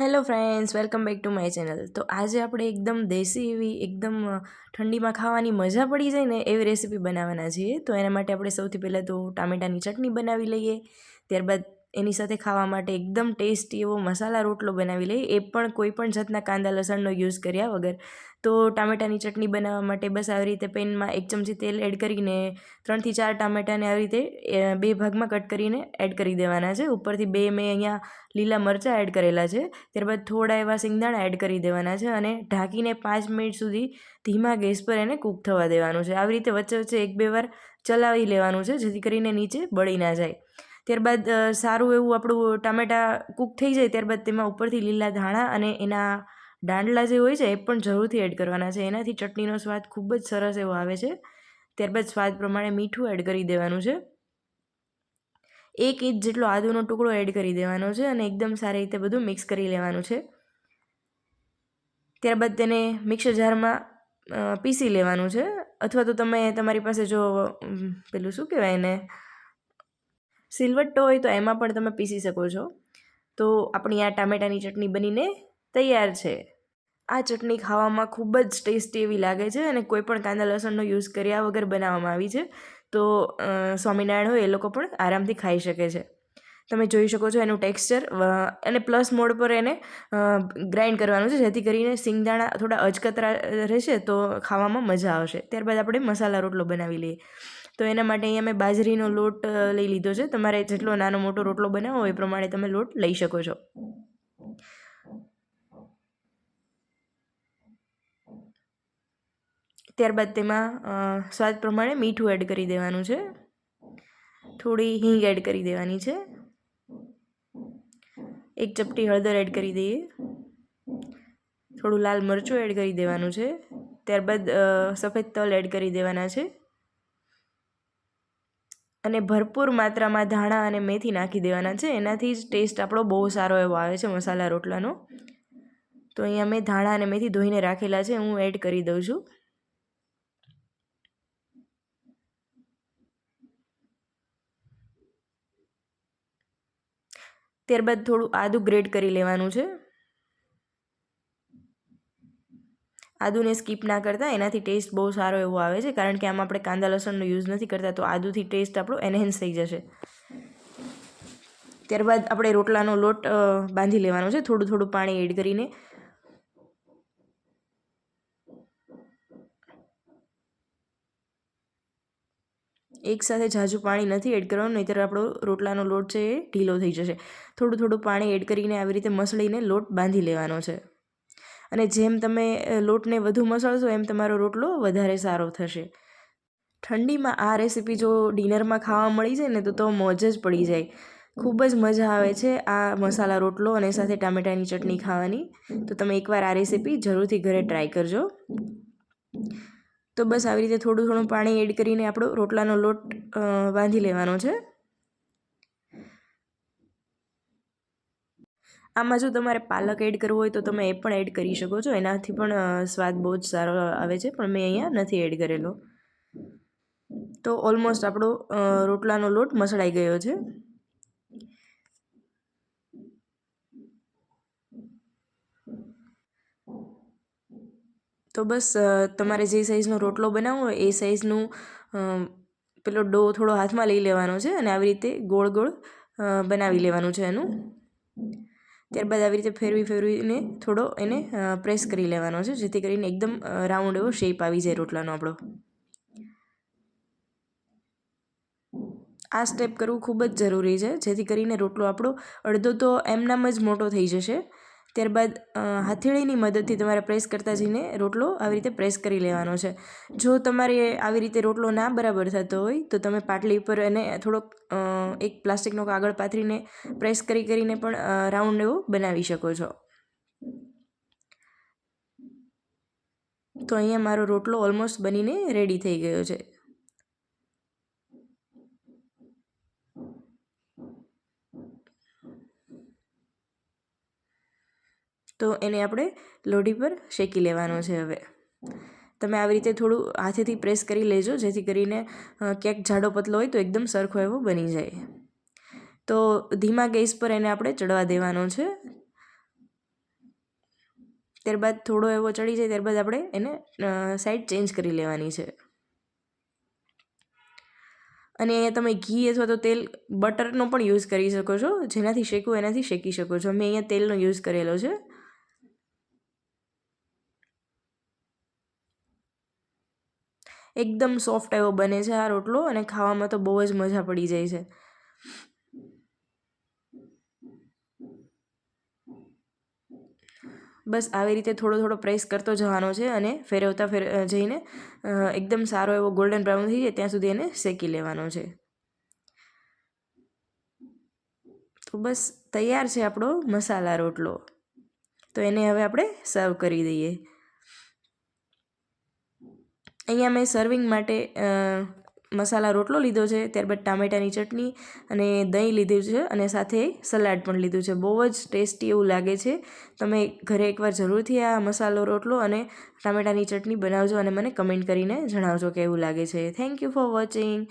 Hello friends, welcome back to my channel. તો આજે આપણે એકદમ દેશી એવી, એકદમ ઠંડીમાં ખાવાની મજા પડી જાય ને એવી રેસીપી બનાવવાના છીએ. તો એના માટે આપણે સૌથી પહેલાં તો ટામેટાની ચટણી બનાવી લઈએ. ત્યારબાદ એની સાથે ખાવા માટે એકદમ ટેસ્ટી એવો મસાલા રોટલો બનાવી લઈએ. એ પણ કોઈ પણ જાતના કાંદા લસણનો યુઝ કર્યા વગર. તો ટામેટાની ચટણી બનાવવા માટે બસ આવી રીતે પેનમાં એક ચમચી તેલ એડ કરીને ત્રણથી ચાર ટામેટાને આવી રીતે બે ભાગમાં કટ કરીને એડ કરી દેવાના છે. ઉપરથી બે મેં અહીંયા લીલા મરચાં એડ કરેલા છે. ત્યારબાદ થોડા એવા સિંગદાણા એડ કરી દેવાના છે અને ઢાંકીને પાંચ મિનિટ સુધી ધીમા ગેસ પર એને કૂક થવા દેવાનું છે. આવી રીતે વચ્ચે વચ્ચે એક બે વાર ચલાવી લેવાનું છે જેથી કરીને નીચે બળી ના જાય. ત્યારબાદ સારું એવું આપણું ટામેટાં કૂક થઈ જાય ત્યારબાદ તેમાં ઉપરથી લીલા ધાણા અને એના દાંડલા જે હોય છે, એ પણ જરૂરથી એડ કરવાના છે. એનાથી ચટણીનો સ્વાદ ખૂબ જ સરસ એવો આવે છે. ત્યારબાદ સ્વાદ પ્રમાણે મીઠું એડ કરી દેવાનું છે. એક ઇંચ જેટલો આદુનો ટુકડો એડ કરી દેવાનો છે અને એકદમ સારી રીતે બધું મિક્સ કરી લેવાનું છે. ત્યારબાદ તેને મિક્સર જારમાં પીસી લેવાનું છે. અથવા તો તમે તમારી પાસે જો પેલું શું કહેવાય એને? સિલવટ્ટો હોય તો એમાં પણ તમે પીસી શકો છો. તો આપણી આ ટામેટાની ચટણી બનીને તૈયાર છે. આ ચટણી ખાવામાં ખૂબ જ ટેસ્ટી એવી લાગે છે અને કોઈ પણ કાંદા લસણનો યુઝ કર્યા વગર બનાવવામાં આવી છે. તો સ્વામિનારાયણ હોય એ લોકો પણ આરામથી ખાઈ શકે છે. તમે જોઈ શકો છો એનું ટેક્સચર અને પ્લસ મોડ પર એને ગ્રાઇન્ડ કરવાનું છે, જેથી કરીને સિંગદાણા થોડા અચકતરા રહેશે તો ખાવામાં મજા આવશે. ત્યારબાદ આપણે મસાલા રોટલો બનાવી લઈએ. તો એના માટે અહીંયા મેં બાજરીનો લોટ લઈ લીધો છે. તમારે જેટલો નાનો મોટો રોટલો બનાવવો એ પ્રમાણે તમે લોટ લઈ શકો છો. ત્યારબાદ તેમાં સ્વાદ પ્રમાણે મીઠું એડ કરી દેવાનું છે. થોડી હિંગ એડ કરી દેવાની છે. એક ચપટી હળદર એડ કરી દઈએ. થોડું લાલ મરચું એડ કરી દેવાનું છે. ત્યારબાદ સફેદ તલ એડ કરી દેવાના છે. અને ભરપૂર માત્રામાં ધાણા અને મેથી નાખી દેવાના છે. એનાથી જ ટેસ્ટ આપણો બહુ સારો એવો આવે છે મસાલા રોટલાનો. તો અહીંયા મેં ધાણા અને મેથી ધોઈને રાખેલા છે. હું એડ કરી દઉં છું. ત્યારબાદ થોડું આદું ગ્રેડ કરી લેવાનું છે. આદુને સ્કીપ ના કરતા, એનાથી ટેસ્ટ બહુ સારો એવો આવે છે, કારણ કે આમાં આપણે કાંદા લસણનો યુઝ નથી કરતા, તો આદુથી ટેસ્ટ આપણો એનહેન્સ થઈ જશે. ત્યારબાદ આપણે રોટલાનો લોટ બાંધી લેવાનો છે, થોડું થોડું પાણી એડ કરીને. એકસાથે ઝાઝું પાણી નથી એડ કરવાનું, નહીંતર આપણો રોટલાનો લોટ છે એ ઢીલો થઈ જશે. થોડું થોડું પાણી એડ કરીને આવી રીતે મસળીને લોટ બાંધી લેવાનો છે. અને જેમ તમે લોટને વધુ મસળશો, એમ તમારો રોટલો વધારે સારો થશે. ઠંડીમાં આ રેસીપી જો ડિનરમાં ખાવા મળી જાય ને, તો તો મોજ જ પડી જાય. ખૂબ જ મજા આવે છે આ મસાલા રોટલો અને સાથે ટામેટાની ચટણી ખાવાની. તો તમે એકવાર આ રેસીપી જરૂરથી ઘરે ટ્રાય કરજો. તો બસ આવી રીતે થોડું થોડું પાણી એડ કરીને આપણો રોટલાનો લોટ બાંધી લેવાનો છે. આમાં જો તમારે પાલક એડ કરવો હોય તો તમે એ પણ એડ કરી શકો છો. એનાથી પણ સ્વાદ બહુ જ સારો આવે છે, પણ મેં અહીંયા નથી એડ કરેલો. તો ઓલમોસ્ટ આપણો રોટલાનો લોટ મસળાઈ ગયો છે. તો બસ તમારે જે સાઈઝનો રોટલો બનાવવો હોય એ સાઈઝનું પેલો ડો થોડો હાથમાં લઈ લેવાનો છે અને આવી રીતે ગોળ ગોળ બનાવી લેવાનું છે એનું. ત્યારબાદ આવી રીતે ફેરવી ફેરવીને થોડો એને પ્રેસ કરી લેવાનો છે, જેથી કરીને એકદમ રાઉન્ડ એવો શેપ આવી જાય રોટલાનો આપણો. આ સ્ટેપ કરવું ખૂબ જ જરૂરી છે, જેથી કરીને રોટલો આપણો અડધો તો એમનામ જ મોટો થઈ જશે. ત્યારબાદ હથેળીની મદદથી તમારે પ્રેસ કરતા જઈને રોટલો આવી રીતે પ્રેસ કરી લેવાનો છે. જો તમારે આવી રીતે રોટલો ના બરાબર થતો હોય, તો તમે પાટલી ઉપર એને થોડોક એક પ્લાસ્ટિકનો કાગળ પાથરીને પ્રેસ કરી કરીને પણ રાઉન્ડ એવો બનાવી શકો છો. તો અહીંયા મારો રોટલો ઓલમોસ્ટ બનીને રેડી થઈ ગયો છે. તો એને આપણે લોઢી પર શેકી લેવાનો છે હવે. તમે આવી રીતે થોડું હાથેથી પ્રેસ કરી લેજો, જેથી કરીને ક્યાંક જાડો પતલો હોય તો એકદમ સરખો એવો બની જાય. તો ધીમા ગેસ પર એને આપણે ચડવા દેવાનો છે. ત્યારબાદ થોડો એવો ચડી જાય, ત્યારબાદ આપણે એને સાઈડ ચેન્જ કરી લેવાની છે. અને અહીંયા તમે ઘી અથવા તો તેલ, બટરનો પણ યુઝ કરી શકો છો. જેનાથી શેકવું એનાથી શેકી શકો છો. મેં અહીંયા તેલનો યુઝ કરેલો છે. એકદમ સોફ્ટ એવો બને છે આ રોટલો અને ખાવામાં તો બહુ જ મજા પડી જાય છે. બસ આવી રીતે થોડો થોડો પ્રેસ કરતો જવાનો છે અને ફેરવતા ફેર જઈને એકદમ સારો એવો ગોલ્ડન બ્રાઉન થઈ જાય ત્યાં સુધી એને શેકી લેવાનો છે. તો બસ તૈયાર છે આપણો મસાલા રોટલો. તો એને હવે આપણે સર્વ કરી દઈએ. અહીંયા મેં સર્વિંગ માટે મસાલા રોટલો લીધો છે, ત્યારબાદ ટામેટાની ચટણી અને દહીં લીધું છે અને સાથે સલાડ પણ લીધું છે. બહુ જ ટેસ્ટી એવું લાગે છે. તમે ઘરે એકવાર જરૂરથી આ મસાલો રોટલો અને ટામેટાની ચટણી બનાવજો અને મને કમેન્ટ કરીને જણાવજો કેવું લાગે છે. Thank you for watching